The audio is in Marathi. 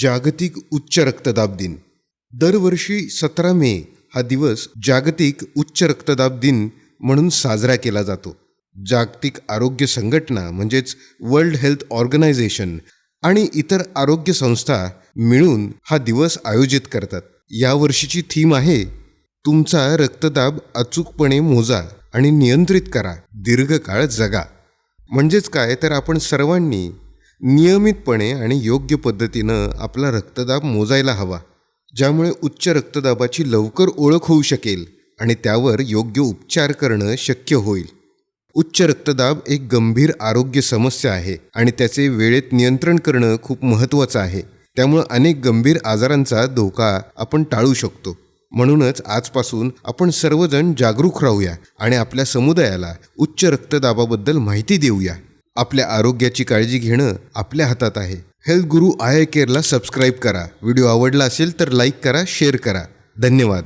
जागतिक उच्च रक्तदाब दिन. दरवर्षी सतरा मे हा दिवस जागतिक उच्च रक्तदाब दिन म्हणून साजरा केला जातो. जागतिक आरोग्य संघटना म्हणजेच वर्ल्ड हेल्थ ऑर्गनायझेशन आणि इतर आरोग्य संस्था मिळून हा दिवस आयोजित करतात. यावर्षीची थीम आहे तुमचा रक्तदाब अचूकपणे मोजा आणि नियंत्रित करा दीर्घकाळ जगा. म्हणजेच काय? तर आपण सर्वांनी नियमितपणे आणि योग्य पद्धतीनं आपला रक्तदाब मोजायला हवा ज्यामुळे उच्च रक्तदाबाची लवकर ओळख होऊ शकेल आणि त्यावर योग्य उपचार करणं शक्य होईल. उच्च रक्तदाब एक गंभीर आरोग्य समस्या आहे आणि त्याचे वेळेत नियंत्रण करणं खूप महत्त्वाचं आहे. त्यामुळं अनेक गंभीर आजारांचा धोका आपण टाळू शकतो. म्हणूनच आजपासून आपण सर्वजण जागरूक राहूया आणि आपल्या समुदायाला उच्च रक्तदाबाबद्दल माहिती देऊया. आपल्या आरोग्याची काळजी घेणं आपल्या हातात आहे. हेल्थ गुरु आय केअरला सबस्क्राईब करा. व्हिडिओ आवडला असेल तर लाईक करा शेअर करा. धन्यवाद.